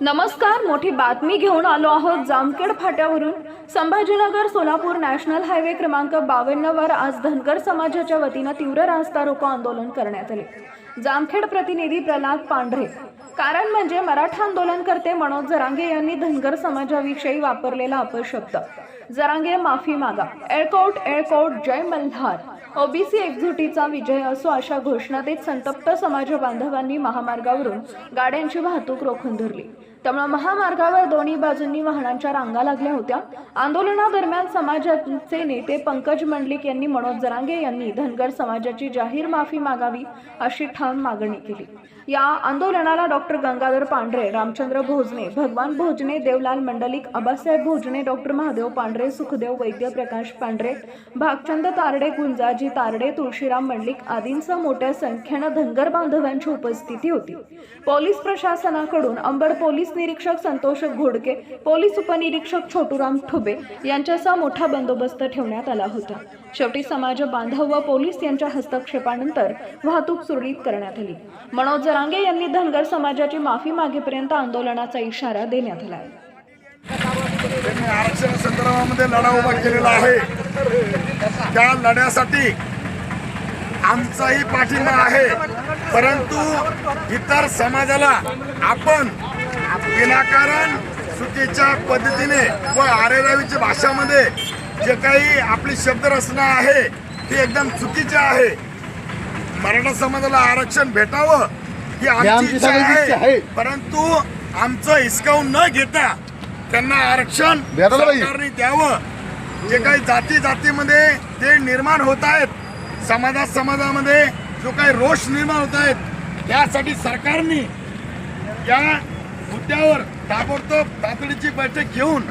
नमस्कार मोठी बातमी घेऊन आलो आहोत जामखेड फाट्यावरून. संभाजीनगर सोलापूर नॅशनल हायवे क्रमांक बावन्नवर आज धनगर समाजाच्या वतीनं तीव्र रास्ता रोको आंदोलन करण्यात आले. जामखेड प्रतिनिधी प्रल्हाद पांढरे. कारण म्हणजे मराठा आंदोलनकर्ते मनोज जरांगे यांनी धनगर समाजाविषयी वापरलेला अपशब्द. जरांगे माफी मागा. एळकोट एळकोट जय मल्हार. ओबीसी एकजुटीचा विजय असो अशा घोषणा देत संतप्त समाज बांधवांनी महामार्गावरून गाड्यांची वाहतूक रोखून धरली. त्यामुळे महामार्गावर दोन्ही बाजूंनी वाहनांच्या रांगा लागल्या होत्या. आंदोलनादरम्यान समाजाचे नेते पंकज मंडलिक यांनी मनोज जरांगे यांनी धनगर समाजाची जाहीर माफी मागावी अशी ठाम मागणी केली. या आंदोलनाला डॉक्टर गंगाधर पांढरे रामचंद्र भोजने भगवान भोजने देवलाल मंडलिक आबासाहेब भोजने डॉक्टर महादेव पांढरे सुखदेव वैद्य प्रकाश पांढरे भागचंद तारडे गुंजाजी तारडे तुळशीराम मंडलिक आदींसह मोठ्या संख्येनं धनगर बांधवांची उपस्थिती होती. पोलीस प्रशासनाकडून अंबड पोलीस निरीक्षक संतोष घोडके पोलीस उपनिरीक्षक छोटूराम ठुबे यांच्यासह मोठा बंदोबस्त ठेवण्यात आला होता. शेवटी समाज बांधव व पोलीस यांच्या हस्तक्षेपानंतर वाहतूक सुरळीत करण्यात आली. मनोज जरांगे यांनी धनगर समाजाची माफी मागेपर्यंत आंदोलनाचा इशारा देण्यात आला. आहे आरक्षण संदर्भामध्ये लढा उभा केलेला आहे. त्या लढ्यासाठी आमचाही पाठिंबा आहे. परंतु इतर समाजाला आपण विनाकारण चुकीच्या पद्धतीने व आरेरावीच्या भाषामध्ये जे काही आपली शब्दरचना आहे ती एकदम चुकीची आहे मराठा समाजाला आरक्षण भेटावं ही आमची इच्छा आहे. परंतु आमचं हिसकावून न घेता त्यांना आरक्षण. सरकारने द्यावं जे काही जाती जातीमध्ये ते निर्माण होत आहेत समाजात समाजामध्ये जो काही रोष निर्माण होत आहेत त्यासाठी सरकारने या मुद्द्यावर ताबडतोब तातडीची बैठक घेऊन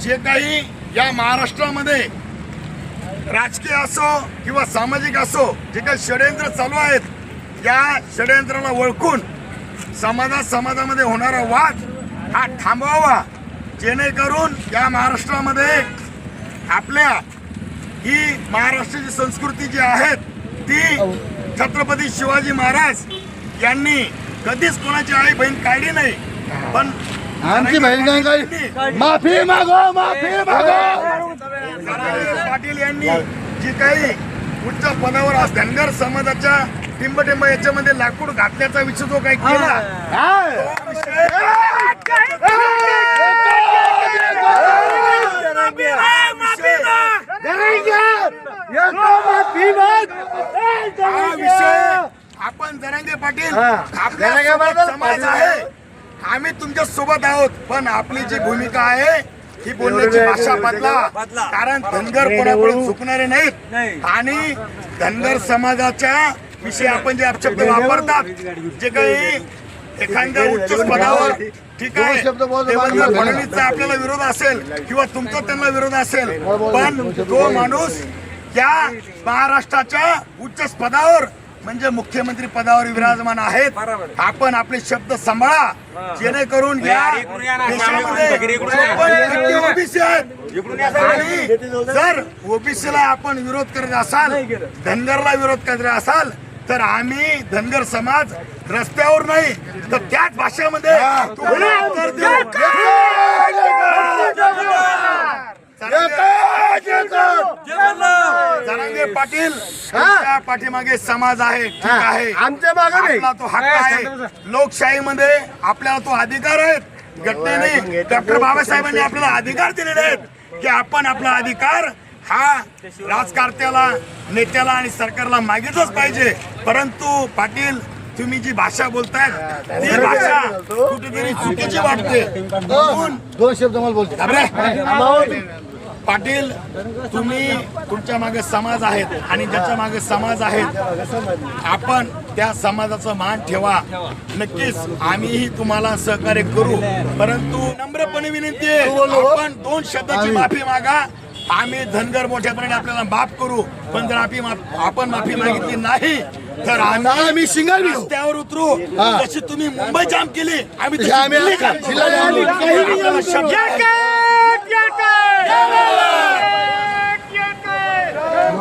जे काही या महाराष्ट्रामध्ये राजकीय असो किंवा सामाजिक असो जे काही षडयंत्र चालू आहेत या षडयंत्राला ओळखून समाजात समाजामध्ये होणारा वाद हा थांबवावा जेणेकरून या महाराष्ट्रामध्ये आपल्या ही महाराष्ट्राची संस्कृती जी आहेत ती छत्रपती शिवाजी महाराज यांनी कधीच कोणाची आई बहीण काढली नाही. पण आमची बहीण काय काय माफी मागो माफी मागो. पाटील यांनी जी काही उच्च पदावर आज धनगर समाजाच्या टिंबटिंब याच्यामध्ये लाकूड घातल्याचा विषय जो काही केला हा विषय आपण जरांगे पाटील आपल्या जरांगे सोबत पाटील, समाज आहे. आम्ही तुमच्यासोबत आहोत पण आपली जी भूमिका आहे ही बोलण्याची भाषा बदला. कारण धनगर कोणाकडून चुकणारे नाहीत. आणि धनगर समाजाच्या विषयी आपण जे अपशब्द वापरतात जे काही एखाद्या उच्च पदावर ठीक आहे शब्द बोलतो देवेंद्र बाजूला. फडणवीसचा आपल्याला विरोध असेल किंवा तुमचा त्यांना विरोध असेल पण तो माणूस या महाराष्ट्राच्या उच्च पदावर म्हणजे मुख्यमंत्री पदावर विराजमान आहेत. आपण आपले शब्द सांभाळा. जेणेकरून या देशामध्ये ओबीसी आहेत. जर ओबीसीला आपण विरोध करत असाल धनगरला विरोध करत असाल तर आम्ही धनगर समाज रस्त्यावर नाही तर त्याच भाषेमध्ये जरांगे पाटील तुमच्या पाठीमागे समाज आहे ठीक आहे. आमच्या मागे नाही. आपला तो हक्क आहे. लोकशाहीमध्ये आपल्याला तो अधिकार आहे घटनेने डॉक्टर बाबासाहेबांनी आपल्याला अधिकार दिलेले आहेत की आपण आपला अधिकार हा राजकारत्याला नेत्याला आणि सरकारला मागितलंच पाहिजे. परंतु पाटील तुम्ही जी भाषा बोलताय ती भाषा कुठेतरी चुकीची वाटते. म्हणून दोन शब्द मला बोलते. पाटील तुम्ही तुमच्या मागे समाज आहेत आणि ज्याच्या मागे समाज आहेत आपण त्या समाजाचा मान ठेवा. नक्कीच आम्हीही तुम्हाला सहकार्य करू. परंतु नम्रपणे विनंती आहे आपण दोन शब्दाची माफी मागा. आम्ही धनगर मोठ्या प्रमाणे आपल्याला माफ करू. पण जर आपली माफ- आपण माफी मागितली नाही तर आम्ही घेऊ. रस्त्यावर उतरू. जशी तुम्ही मुंबई जाम केली आम्ही तशी तशी आम्ही दिल्ली जाम करू. जिल्हा जाम करू. आपल्याला शब्द आहे.